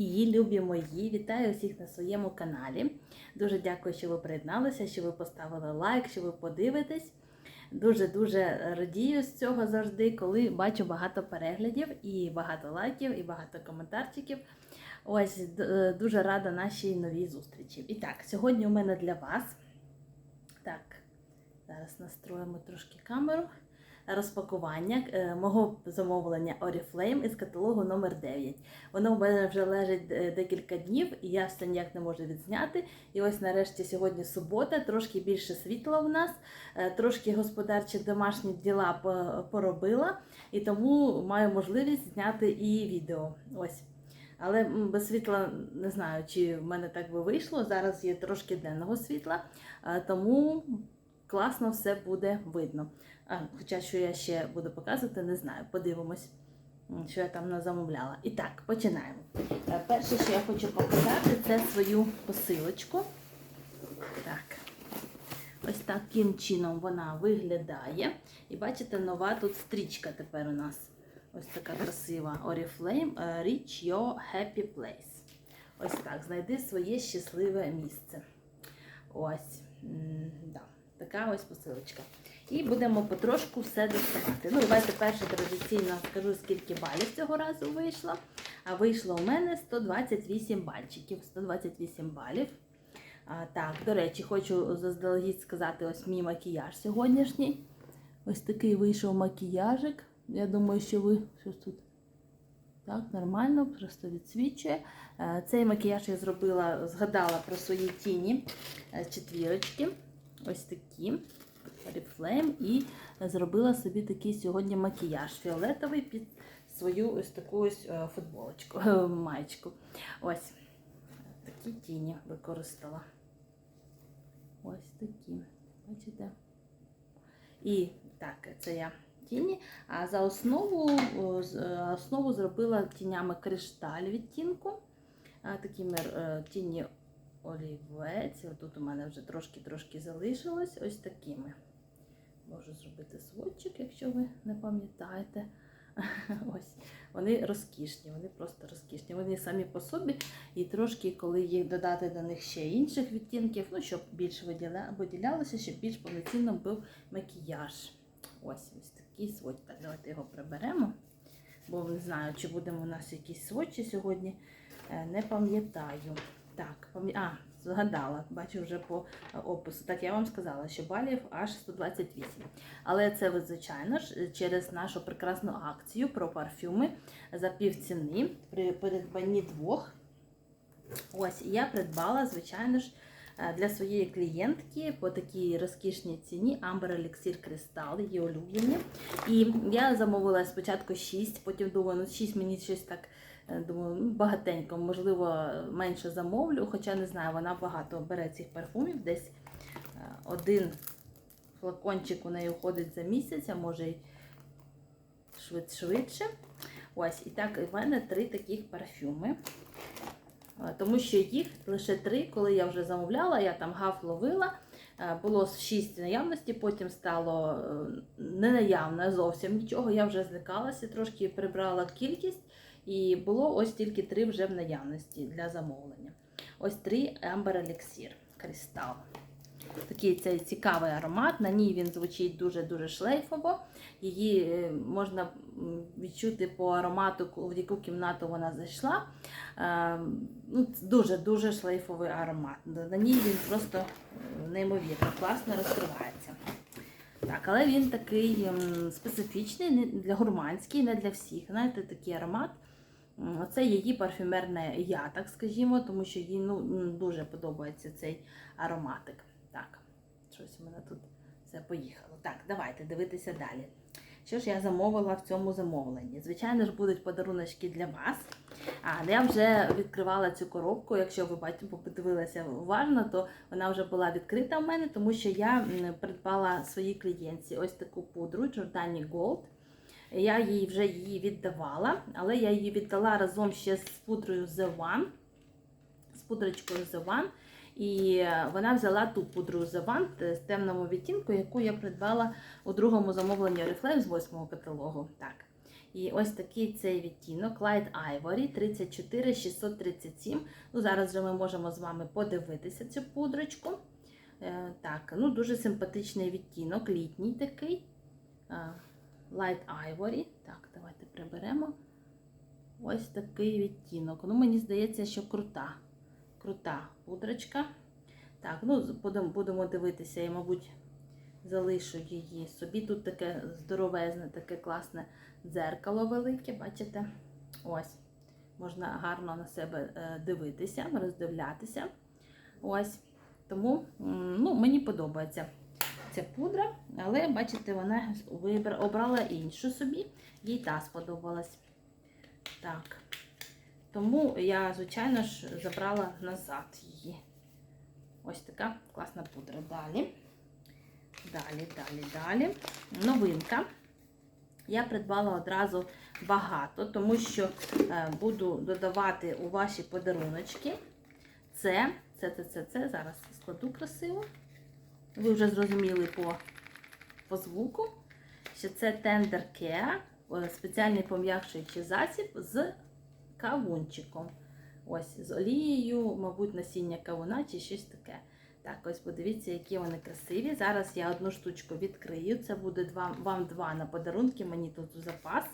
І любі мої, вітаю всіх на своєму каналі. Дуже дякую, що ви приєдналися, що ви поставили лайк, що ви подивитесь. Дуже-дуже радію з цього завжди, коли бачу багато переглядів, і багато лайків, і багато коментарчиків. Ось е, дуже рада нашій новій зустрічі. І так, сьогодні у мене для вас. Так, зараз настроїмо трошки камеру. Розпакування е, мого замовлення Oriflame із каталогу номер 9 Воно в мене вже лежить е, декілька днів, і я все ніяк не можу відзняти. І ось нарешті сьогодні субота, трошки більше світла у нас, е, трошки господарчі домашні діла поробила, і тому маю можливість зняти і відео. Ось. Але без світла не знаю, чи в мене так би вийшло. Зараз є трошки денного світла, тому класно все буде видно. А, хоча що я ще буду показувати, не знаю. Подивимось, що я там не замовляла. І так, починаємо. Е, Перше, що я хочу показати, це свою посилочку. Так. Ось таким чином вона виглядає. І бачите, нова тут стрічка тепер у нас. Ось така красива Oriflame е, Reach Your Happy Place. Ось так, знайди своє щасливе місце. Ось. Да. Така ось посилочка. І будемо потрошку все доставати. Ну, давайте перше традиційно скажу, скільки балів цього разу вийшло. А вийшло у мене 128 бальчиків. 128 балів. А, так, до речі, хочу заздалегідь сказати ось мій макіяж сьогоднішній. Ось такий вийшов макіяжик. Я думаю, що ви щось тут. Так, нормально, просто відсвічує. Е, Цей макіяж я зробила, згадала про свої тіні е, четвірочки. Ось такі. Oriflame. І зробила собі такий сьогодні макіяж фіолетовий під свою ось таку ось е, футболочку, е, маєчку. Ось такі тіні використала. Ось такі. Бачите? І так, це я тіні. А за основу, е, основу зробила тінями кришталь відтінку. Такими тіні олівець. Тут у мене вже трошки-трошки залишилось. Ось такими. Можу зробити сводчик, якщо ви не пам'ятаєте. Ось. Вони розкішні, вони просто розкішні. Вони самі по собі, і трошки, коли їх додати до них ще інших відтінків, ну, щоб більше виділялося, щоб більш повноцінно був макіяж. Ось ось такий сводч. Так, давайте його приберемо. Бо не знаю, чи будемо у нас якісь сводчі сьогодні. Е, Не пам'ятаю. Так, а, згадала, бачу вже по е, опису. Так, я вам сказала, що балів аж 128. Але це, ви, звичайно ж, через нашу прекрасну акцію про парфюми за півціни при придбанні двох. Ось, я придбала, звичайно ж, е, для своєї клієнтки по такій розкішній ціні Amber Elixir Crystal, її улюблені. І я замовила спочатку 6, потім думаю, ну 6 мені щось так думаю, ну, багатенько, можливо, менше замовлю, хоча не знаю, вона багато бере цих парфумів, десь е, один флакончик у неї уходить за місяць, а може й швид- швидше. Ось, і так, в мене три таких парфюми. Е, Тому що їх лише три, коли я вже замовляла, я там гаф ловила. е, Було шість наявності, потім стало е, не наявне зовсім нічого. Я вже злякалася, трошки прибрала кількість, і було ось тільки три вже в наявності для замовлення. Ось три Amber Elixir Crystal. Такий цей цікавий аромат. На ній він звучить дуже-дуже шлейфово. Її е, можна відчути по аромату, в яку кімнату вона зайшла. Е, ну, Дуже-дуже шлейфовий аромат. На ній він просто неймовірно класно розкривається. Так, але він такий специфічний, для гурманський, не для всіх. Знаєте, такий аромат. М, Це її парфюмерне я, так скажімо, тому що їй ну, дуже подобається цей ароматик. Так, щось у мене тут все поїхало. Так, давайте дивитися далі. Що ж я замовила в цьому замовленні? Звичайно ж, будуть подаруночки для вас. А я вже відкривала цю коробку. Якщо ви бачите, подивилися уважно, то вона вже була відкрита в мене, тому що я придбала своїй клієнтці ось таку пудру Giordani Gold. Я їй вже її віддавала, але я її віддала разом ще з пудрою The One, з пудрочкою The One. І е, вона взяла ту пудру The One з темному відтінку, яку я придбала у другому замовленні Oriflame з восьмого каталогу. Так. І ось такий цей відтінок Light Ivory 34637. Ну, зараз вже ми можемо з вами подивитися цю пудрочку. Е, так, ну дуже симпатичний відтінок, літній такий. Light Ivory. Так, давайте приберемо. Ось такий відтінок. Ну, мені здається, що крута. Крута пудрочка. Так, ну будемо, будемо дивитися, я, мабуть, залишу її собі. Тут таке здоровезне, таке класне дзеркало велике, бачите? Ось. Можна гарно на себе е, дивитися, роздивлятися. Ось. Тому ну, мені подобається ця пудра, але бачите, вона обрала іншу собі, їй та сподобалась. Так. Тому я, звичайно ж, забрала назад її. Ось така класна пудра. Далі. Далі, далі, далі. Новинка. Я придбала одразу багато, тому що е, буду додавати у ваші подаруночки. Це, це, це, це, це. Зараз складу красиво. Ви вже зрозуміли по, по звуку, що це Tender Care, спеціальний пом'якшуючий засіб з кавунчиком. Ось з олією, мабуть, насіння кавуна чи щось таке. Так, ось подивіться, які вони красиві. Зараз я одну штучку відкрию. Це буде два, вам два на подарунки. Мені тут у запас.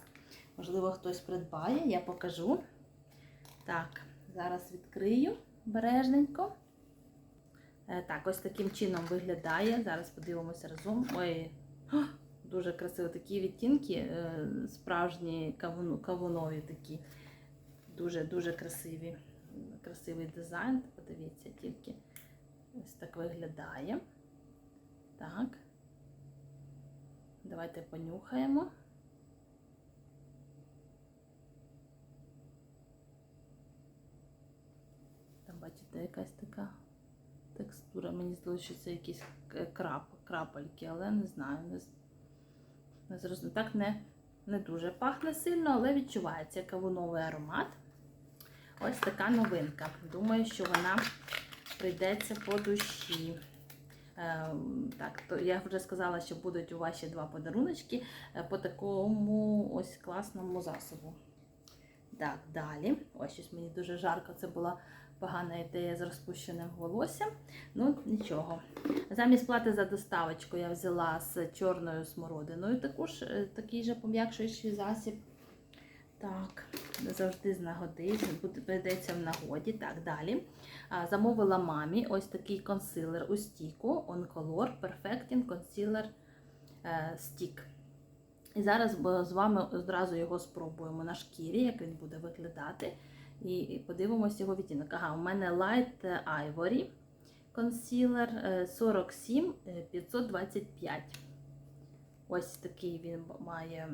Можливо, хтось придбає, я покажу. Так, зараз відкрию бережненько. Е, Так, ось таким чином виглядає. Зараз подивимося разом. Ой, дуже красиво такі відтінки, е, справжні кавунові такі. Дуже-дуже красиві. Красивий дизайн. Подивіться тільки. Ось так виглядає. Так. Давайте понюхаємо. Там, бачите, якась така текстура. Мені здалося, що це якісь крап, крапельки, але не знаю. Не, не зрозуміло. Так не, не дуже пахне сильно, але відчувається кавуновий аромат. Ось така новинка. Думаю, що вона прийдеться по душі. Е, Так, то я вже сказала, що будуть у ваші два подаруночки е, по такому ось класному засобу. Так, далі. Ось щось мені дуже жарко. Це була погана ідея з розпущеним волоссям. Ну, нічого. Замість плати за доставочку я взяла з чорною смородиною також е, такий же пом'якшуючий засіб. Так, завжди з нагоди, прийдеться в нагоді. Так, далі. Замовила мамі ось такий консилер у стіку Oncolor Perfecting Concealer е, Stick. І зараз з вами одразу його спробуємо на шкірі, як він буде виглядати. І, подивимося його відтінок. Ага, у мене Light Ivory е, 47 е, 525. Ось такий він має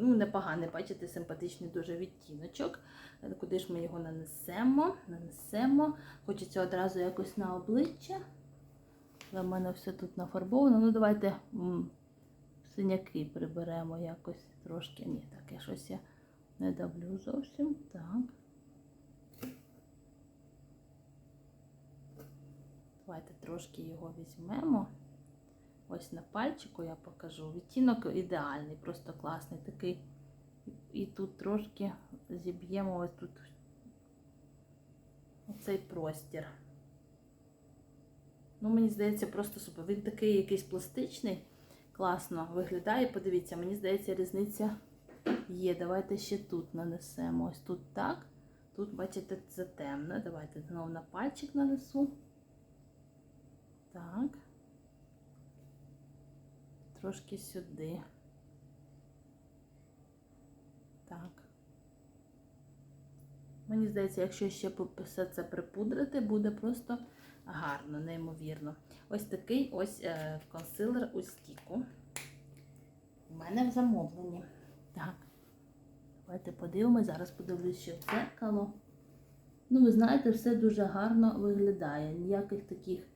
ну, непоганий, бачите, симпатичний дуже відтіночок. Е, Куди ж ми його нанесемо? Нанесемо. Хочеться одразу якось на обличчя. Але в мене все тут нафарбовано. Ну, давайте синяки приберемо якось трошки. Ні, таке щось я не давлю зовсім. Так. Давайте трошки його візьмемо. Ось на пальчику я покажу. Відтінок ідеальний, просто класний такий. І тут трошки зіб'ємо ось тут оцей простір. Ну, мені здається, просто супер. Він такий якийсь пластичний, класно виглядає. Подивіться, мені здається, різниця є. Давайте ще тут нанесемо. Ось тут так. Тут, бачите, це темно. Давайте знову на пальчик нанесу. Так. Трошки сюди. Так. Мені здається, якщо ще все це припудрити, буде просто гарно, неймовірно. Ось такий ось е, консилер у стіку. У мене в замовленні. Так. Давайте подивимось, зараз подивлюсь, що в дзеркало. Ну, ви знаєте, все дуже гарно виглядає. Ніяких таких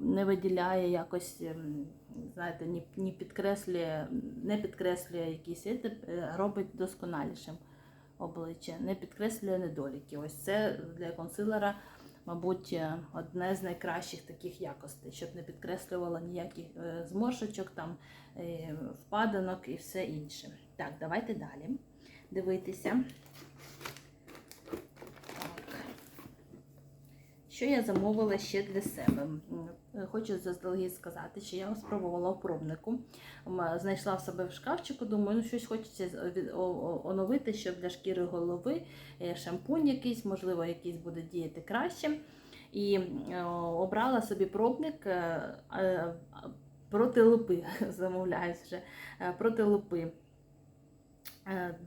не виділяє якось, ем, знаєте, ні, підкреслює, не підкреслює якісь, е, робить досконалішим обличчя, не підкреслює недоліки. Ось це для консилера мабуть, е, одне з найкращих таких якостей, щоб не підкреслювало ніяких е, зморшочок, там, е, впадинок і все інше. Так, давайте далі дивитися. Що я замовила ще для себе? Хочу заздалегідь сказати, що я спробувала в пробнику. Знайшла в себе в шкафчику, думаю, ну щось хочеться оновити, щоб для шкіри голови е, шампунь якийсь, можливо, якийсь буде діяти краще. І е, обрала собі пробник е, проти лупи, замовляюсь вже, проти лупи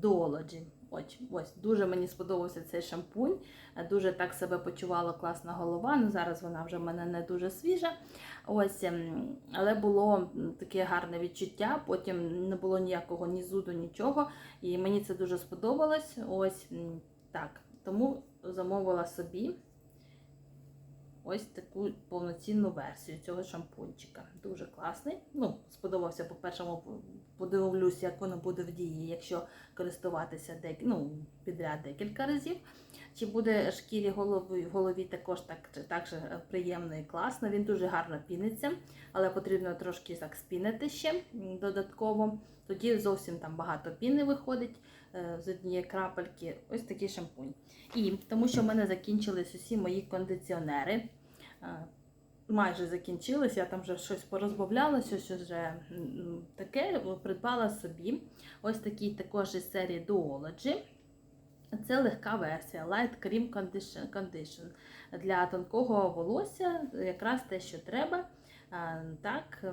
Duology. Ось, ось дуже мені сподобався цей шампунь. Дуже так себе почувала класна голова. Ну зараз вона вже в мене не дуже свіжа. Ось, ем, але було таке гарне відчуття. Потім не було ніякого ні зуду, нічого. І мені це дуже сподобалось. Ось так. Тому замовила собі ось таку повноцінну версію цього шампунчика. Дуже класний. Ну, сподобався, по-перше, подивлюся, як воно буде в дії, якщо користуватися дек... ну, підряд декілька разів. Чи буде шкірі голови, в голові також так, так же приємно і класно. Він дуже гарно піниться, але потрібно трошки так спінити ще додатково. Тоді зовсім там багато піни виходить е, з однієї крапельки. Ось такий шампунь. І тому що в мене закінчились усі мої кондиціонери. Е, Майже закінчились, я там вже щось порозбавляла, щось вже таке придбала собі. Ось такий також із серії Duology. Це легка версія Light Cream Condition, для тонкого волосся, якраз те, що треба. Так,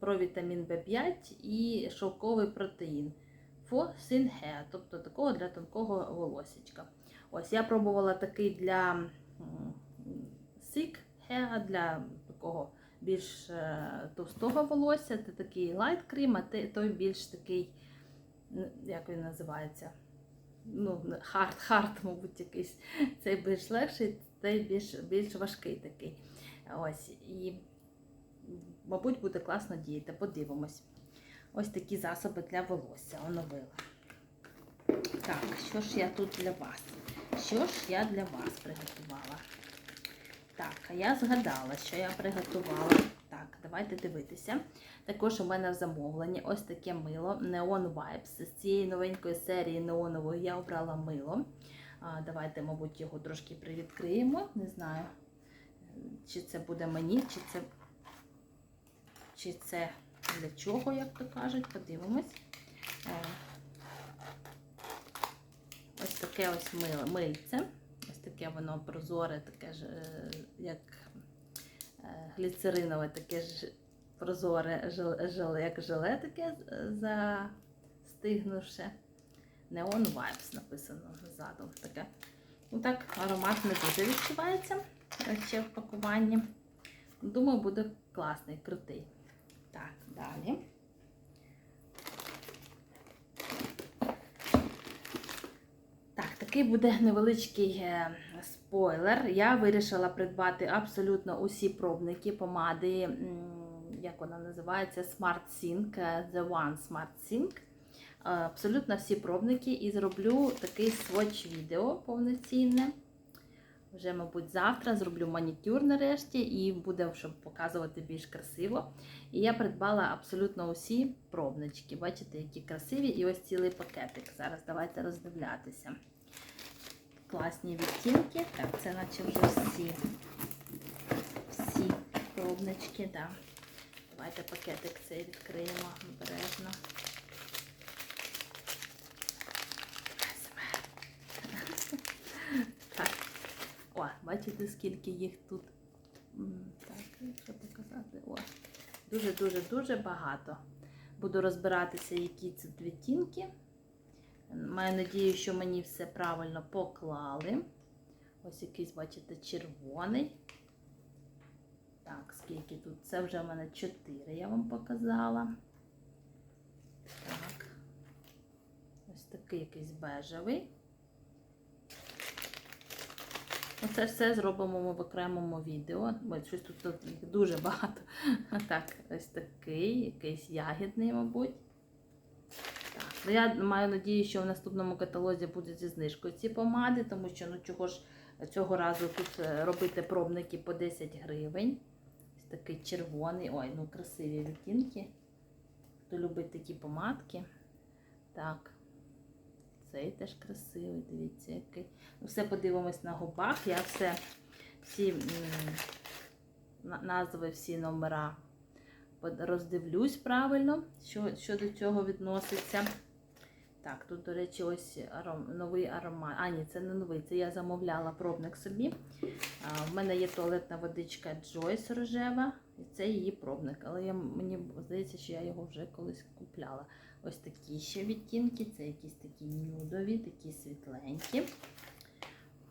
про вітамін В5 і шовковий протеїн. For thin hair, тобто такого для тонкого волосечка. Ось я пробувала такий для м, thick для такого більш е, товстого волосся. Це такий light cream, а той більш такий, як він називається? Ну, хард, хард, мабуть, якийсь. Цей більш легший, цей більш, більш важкий такий. Ось. І, мабуть, буде класно діяти. Подивимось. Ось такі засоби для волосся оновила. Так, що ж я тут для вас? Що ж я для вас приготувала? Так, а я згадала, що я приготувала. Так, давайте дивитися. Також у мене в замовленні ось таке мило Neon Vibes. З цієї новенької серії неонової я обрала мило. А, давайте, мабуть, його трошки привідкриємо. Не знаю, чи це буде мені, чи це, чи це для чого, як то кажуть. Подивимось. Е, Ось таке ось мило, мильце. Таке воно прозоре, таке ж, е, як е, гліцеринове, таке ж прозоре, як желе таке е, застигнувше. Neon Vibes написано ззаду. Таке. Ну так, аромат не дуже відчувається ще в пакуванні. Думаю, буде класний, крутий. Так, далі. Так, такий буде невеличкий е, спойлер. Я вирішила придбати абсолютно усі пробники помади, як вона називається, Smart Sync, е, The One Smart Sync. Е, Абсолютно всі пробники і зроблю такий сводч відео повноцінне. Вже, мабуть, завтра зроблю манікюр нарешті і буде, щоб показувати більш красиво. І я придбала абсолютно усі пробнички. Бачите, які красиві, і ось цілий пакетик. Зараз давайте роздивлятися. Класні відтінки. Так, це наче вже всі. Всі пробнички. Да. Давайте пакетик цей відкриємо обережно. Так. О, бачите, скільки їх тут. Так, якщо показати. О, дуже-дуже-дуже багато. Буду розбиратися, які це відтінки. Маю надію, що мені все правильно поклали. Ось якийсь, бачите, червоний. Так, скільки тут? Це вже в мене 4, я вам показала. Так. Ось такий якийсь бежевий. Оце все зробимо ми в окремому відео. Бо щось тут, тут дуже багато. Так, ось такий, якийсь ягідний, мабуть. Ну я маю надію, що в наступному каталозі буде зі знижкою ці помади, тому що ну чого ж Цього разу тут е, робити пробники по 10 гривень. Ось такий червоний. Ой, ну красиві відтінки. Хто любить такі помадки. Так. Цей теж красивий, дивіться, який. Ну, все подивимось на губах. Я все, всі назви, всі номера роздивлюсь правильно, що, що до цього відноситься. Так, тут, до речі, ось аром, новий аромат. А, ні, це не новий, це я замовляла пробник собі. В мене є туалетна водичка Joyce рожева, і це її пробник. Але я, мені здається, що я його вже колись купляла. Ось такі ще відтінки, це якісь такі нюдові, такі світленькі.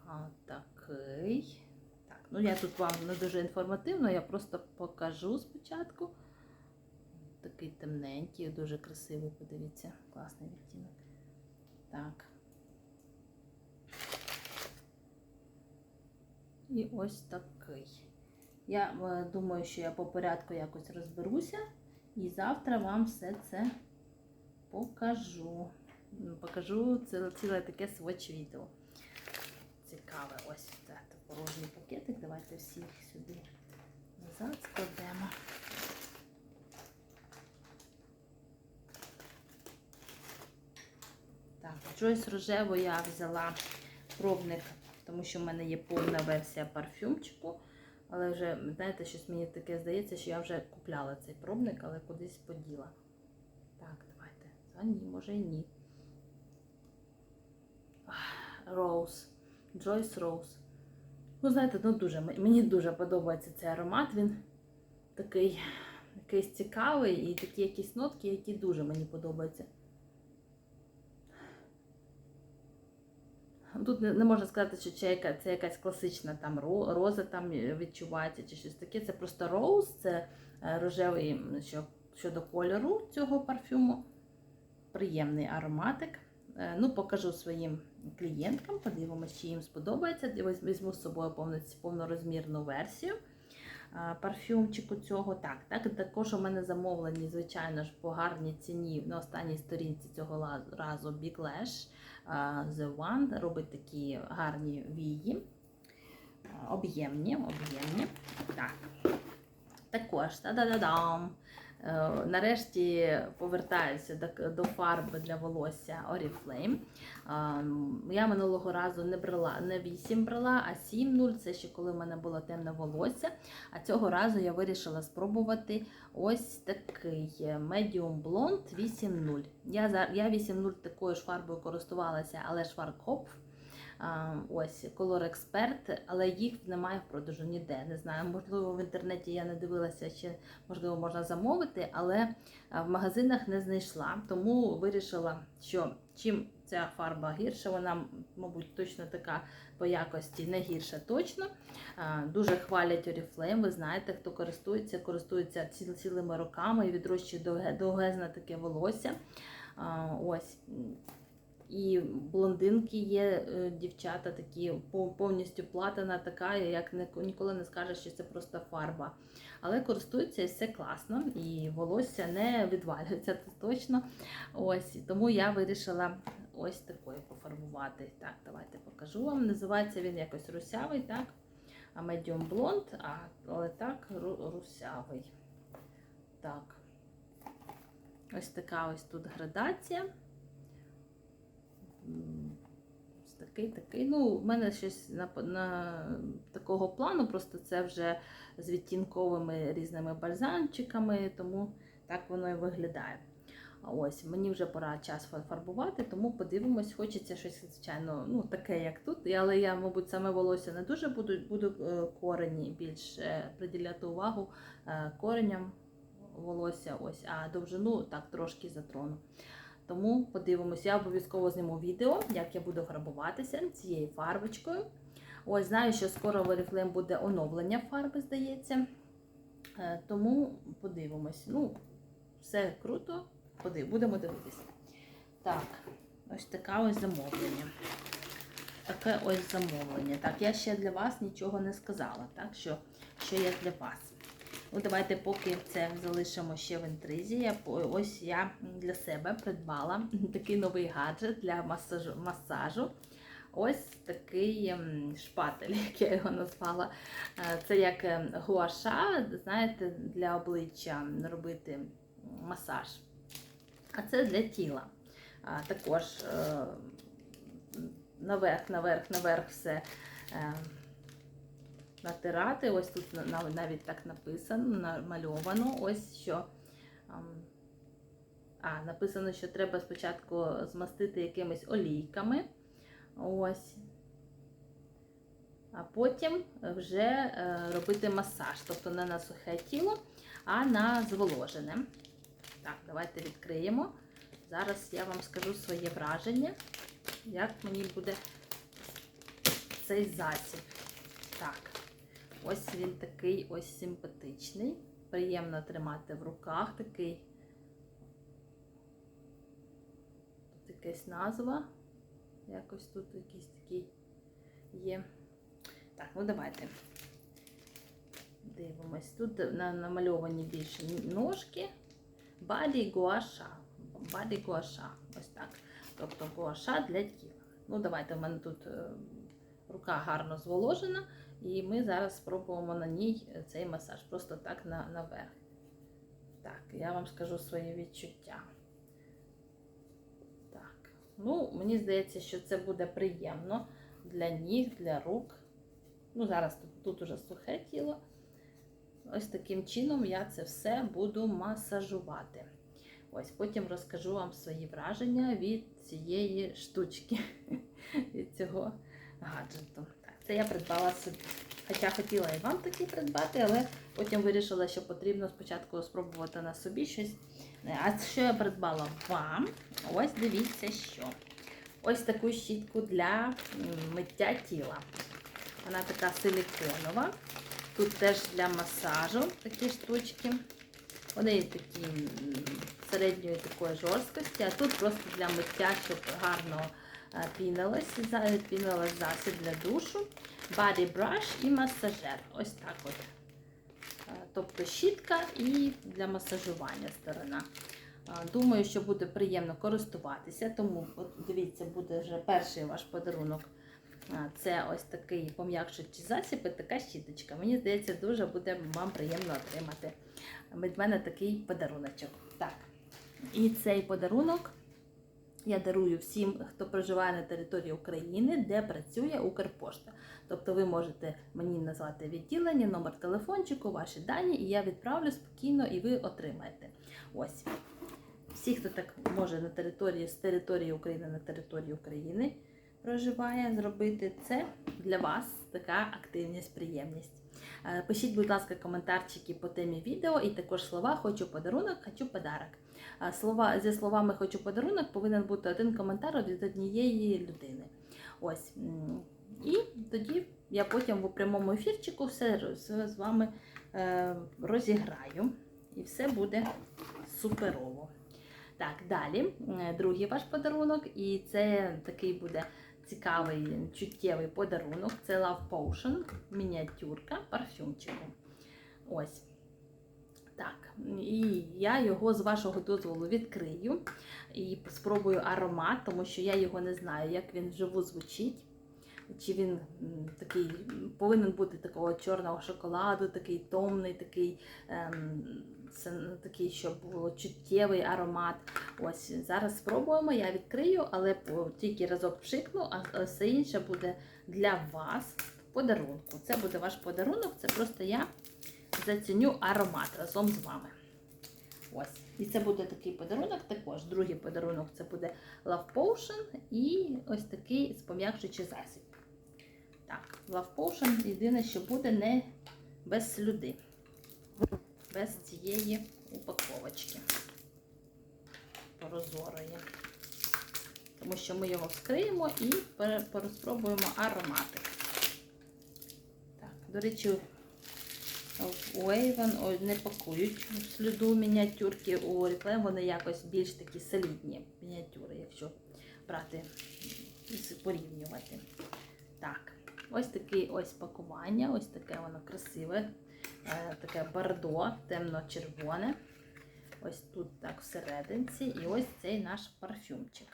А, такий. Так, ну я тут вам не дуже інформативно, я просто покажу спочатку. Такий темненький, дуже красивий, подивіться, класний відтінок. Так. І ось такий. Я е, думаю, що я по порядку якось розберуся. І завтра вам все це покажу. Покажу ціле, ціле таке сводч відео. Цікаве. Ось це порожній пакетик. Давайте всі їх сюди назад складемо. Джойс рожеву я взяла пробник, тому що в мене є повна версія парфюмчику. Але вже, знаєте, щось мені таке здається, що я вже купляла цей пробник, але кудись поділа. Так, давайте. А ні, може і ні. Роуз. Джойс Роуз. Ну, знаєте, ну дуже, мені дуже подобається цей аромат. Він такий якийсь цікавий і такі якісь нотки, які дуже мені подобаються. Тут не, можна сказати, що це, це якась класична там роза там відчувається чи щось таке. Це просто роуз, це е, рожевий що, щодо кольору цього парфюму. Приємний ароматик. Е, Ну, покажу своїм клієнткам, подивимося, чи їм сподобається. Візьму з собою повноць- повнорозмірну версію парфюмчику цього. Так, так, також у мене замовлені, звичайно ж, по гарній ціні на останній сторінці цього разу а, The One робить такі гарні вії. Об'ємні, об'ємні. Так. Також, та-да-да-дам. Е, Нарешті повертаюся до, фарби для волосся Oriflame. Я минулого разу не брала не 8 брала, а 7,0. Це ще коли в мене було темне волосся. А цього разу я вирішила спробувати ось такий Medium Blonde 8.0. Я, я 8.0 такою ж фарбою користувалася, але ж Schwarzkopf. Ось Color Expert, але їх немає в продажу ніде. Не знаю, можливо, в інтернеті я не дивилася, ще можливо можна замовити, але в магазинах не знайшла. Тому вирішила, що чим ця фарба гірша, вона, мабуть, точно така по якості не гірша точно. Дуже хвалять Oriflame, ви знаєте, хто користується, користується ціл- цілими роками і відрощує довге- довгезне таке волосся. Ось. І блондинки є е, дівчата такі повністю платина така, як ніколи не скажеш, що це просто фарба. Але користуються і все класно, і волосся не відвалюється це точно. Ось тому я вирішила ось такою пофарбувати. Так, давайте покажу вам. Називається він якось русявий, так? А медіум блонд, але так, русявий. Так. Ось така ось тут градація. Такий, такий. Ну, в мене щось на, на такого плану, просто це вже з відтінковими різними бальзамчиками, тому так воно і виглядає. Ось, мені вже пора час фарбувати, тому подивимось, хочеться щось, звичайно, ну, таке, як тут. Але я, мабуть, саме волосся не дуже буду, буду е, корені більше приділяти увагу е, кореням волосся, ось, а довжину так трошки затрону. Тому подивимося, я обов'язково зніму відео, як я буду фарбуватися цією фарбочкою. Ось знаю, що скоро в Oriflame буде оновлення фарби, здається. Е, Тому подивимось. Ну, все круто, будемо дивитися. Так, ось таке ось замовлення. Таке ось замовлення. Так, я ще для вас нічого не сказала, так, що, що є для вас. Ну, давайте поки це залишимо ще в інтризі. Ось я для себе придбала такий новий гаджет для масажу. масажу. ось такий ем, шпатель, як я його назвала. Е, Це як ем, гуаша, знаєте, для обличчя робити масаж. А це для тіла. Також е, наверх, наверх, наверх все е, натирати. Ось тут навіть так написано, намальовано. Ось що. А, написано, що треба спочатку змастити якимись олійками. Ось. А потім вже е, робити масаж. Тобто не на сухе тіло, а на зволожене. Так, давайте відкриємо. Зараз я вам скажу своє враження, як мені буде цей засіб. Так, ось він такий ось симпатичний. Приємно тримати в руках такий. Тут якась назва. Якось тут якийсь такий є. Так, ну давайте. Дивимось. Тут намальовані більше ножки. Баді гуаша. Баді гуаша. Ось так. Тобто гуаша для тіла. Ну, давайте, в мене тут е, рука гарно зволожена, і ми зараз спробуємо на ній цей масаж. Просто так на, наверх. Так, я вам скажу своє відчуття. Так. Ну, мені здається, що це буде приємно для ніг, для рук. Ну, зараз тут, тут уже сухе тіло. Ось таким чином я це все буду масажувати. Ось потім розкажу вам свої враження від цієї штучки, від цього гаджету. Це я придбала собі. Хоча хотіла і вам такі придбати, але потім вирішила, що потрібно спочатку спробувати на собі щось. А що я придбала вам? Ось дивіться, що. Ось таку щітку для миття тіла. Вона така силіконова. Тут теж для масажу такі штучки. Вони такі середньої такої жорсткості, а тут просто для миття, щоб гарно пінилось, засіб для душу, body brush і масажер. Ось так от. Тобто щітка і для масажування сторона. Думаю, що буде приємно користуватися, тому от дивіться, буде вже перший ваш подарунок. Це ось такий пом'якшуючий засіб і така щіточка. Мені здається, дуже буде вам приємно отримати від мене такий подаруночок. Так. І цей подарунок я дарую всім, хто проживає на території України, де працює Укрпошта. Тобто ви можете мені назвати відділення, номер телефончику, ваші дані, і я відправлю спокійно, і ви отримаєте. Ось. Всі, хто так може на території з території України на території України проживає, зробити це для вас така активність, приємність. Е, Пишіть, будь ласка, коментарчики по темі відео і також слова Хочу подарунок, хочу подарок. Слова зі словами Хочу подарунок повинен бути один коментар від однієї людини. Ось. І тоді я потім у прямому ефірчику все, з вами е, розіграю. І все буде суперово. Так, далі, другий ваш подарунок, і це такий буде цікавий чуттєвий подарунок. Це Love Potion, мініатюрка парфюмчику. Ось. Так, і я його з вашого дозволу відкрию і спробую аромат, тому що я його не знаю, як він вживу звучить. Чи він такий повинен бути такого чорного шоколаду, такий томний, такий, ем, такий, щоб було чуттєвий аромат. Ось зараз спробуємо, я відкрию, але тільки разок пшикну, а все інше буде для вас подарунку. Це буде ваш подарунок, це просто я заціню аромат разом з вами. Ось. І це буде такий подарунок також. Другий подарунок це буде Love Potion і ось такий спом'якшуючий засіб. Так, Love Potion єдине, що буде не без слюди, без цієї упаковочки прозорої. Тому що ми його вскриємо і пере- переспробуємо аромати. Так, до речі, в ой, не пакують сліду мініатюрки у реклам, вони якось більш такі солідні мініатюри, якщо брати і порівнювати. Так, ось таке ось пакування, ось таке воно красиве, е, таке бордо, темно-червоне. Ось тут так всерединці, і ось цей наш парфюмчик.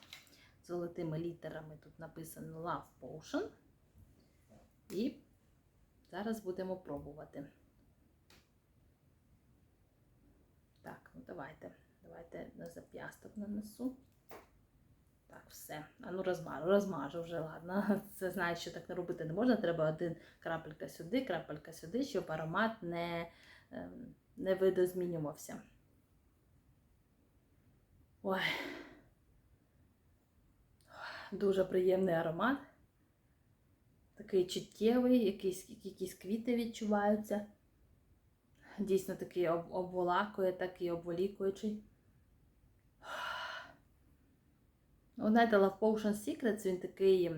золотими літерами тут написано Love Potion. І зараз будемо пробувати. Так, ну давайте. Давайте на зап'ясток нанесу. Так, все. А ну розмажу, розмажу вже, ладно. Це знаю, що так не робити не можна. Треба один крапелька сюди, крапелька сюди, щоб аромат не, ем, не видозмінювався. Ой. Дуже приємний аромат. Такий чуттєвий, якісь, якісь квіти відчуваються. Дійсно такий обволакує, такий обволікуючий. Ну, знаєте, Love Potion Secrets, він такий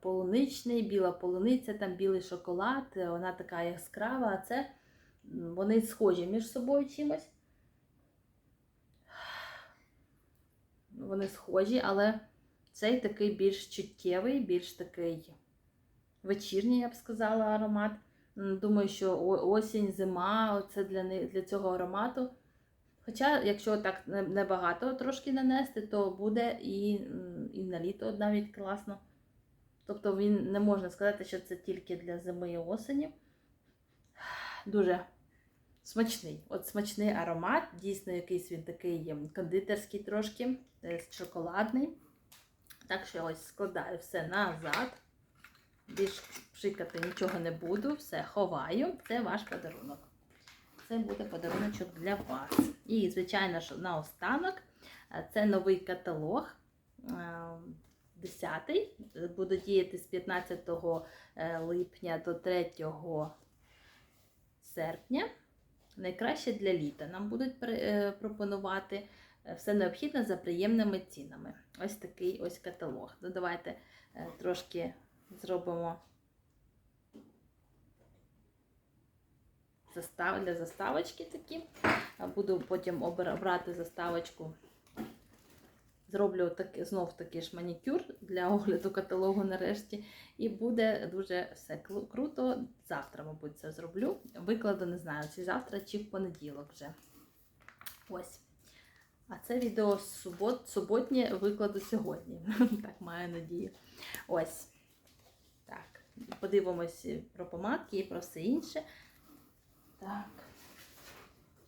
полуничний, біла полуниця, там білий шоколад, е, вона така яскрава, а це вони схожі між собою чимось. Вони схожі, але цей такий більш чуттєвий, більш такий вечірній, я б сказала, аромат. Думаю, що осінь, зима це для, для цього аромату. Хоча, якщо так небагато трошки нанести, то буде і, і на літо навіть класно. Тобто він не можна сказати, що це тільки для зими і осені. Дуже смачний. От смачний аромат, дійсно якийсь він такий кондитерський трошки, е, шоколадний. Так що ось складаю все назад. Більш пшикати нічого не буду, все ховаю. Це ваш подарунок. Це буде подаруночок для вас. І, звичайно, що наостанок е, це новий каталог. е, 10 буде діяти з 15 е, липня до 3 серпня. Найкраще для літа. Нам будуть е, пропонувати е, все необхідне за приємними цінами. Ось такий ось каталог. Ну, давайте е, трошки зробимо застав, для заставочки такі. Буду потім обира- брати заставочку. Зроблю таки, знов таки ж манікюр для огляду каталогу нарешті. І буде дуже все круто. Завтра, мабуть, це зроблю. Викладу, не знаю, чи завтра, чи в понеділок вже. Ось. А це відео субот, суботнє викладу сьогодні. Так, маю надію. Ось. Подивимось про помадки і про все інше. Так.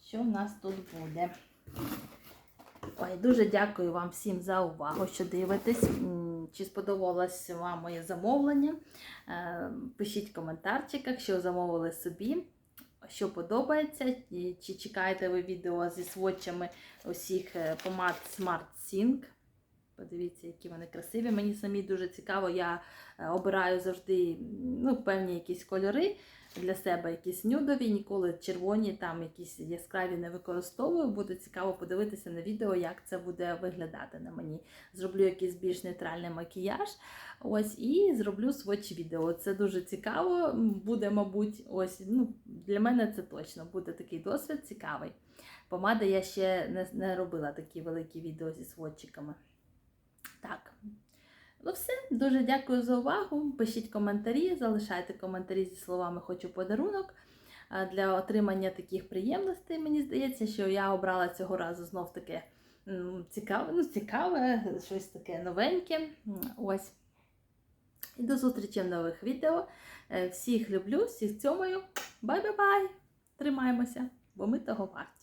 Що в нас тут буде? Ой, дуже дякую вам всім за увагу, що дивитесь. Чи сподобалось вам моє замовлення? Е, Пишіть в коментарчиках, що замовили собі, що подобається, чи чекаєте ви відео зі сводчами усіх е, помад Smart Sync. Подивіться, які вони красиві. Мені самі дуже цікаво. Я е, обираю завжди ну, певні якісь кольори для себе, якісь нюдові, ніколи червоні, там якісь яскраві не використовую. Буде цікаво подивитися на відео, як це буде виглядати на мені. Зроблю якийсь більш нейтральний макіяж. Ось, і зроблю сводч відео. Це дуже цікаво. Буде, мабуть, ось ну, для мене це точно буде такий досвід цікавий. Помади я ще не, не робила такі великі відео зі сводчиками. Так. Ну все, дуже дякую за увагу. Пишіть коментарі, залишайте коментарі зі словами Хочу подарунок. Для отримання таких приємностей, мені здається, що я обрала цього разу знов таке цікаве, ну, цікаве, щось таке новеньке. Ось. І до зустрічі в нових відео. Е, Всіх люблю, всіх цьомаю. Бай-бай-бай! Тримаємося, бо ми того варті.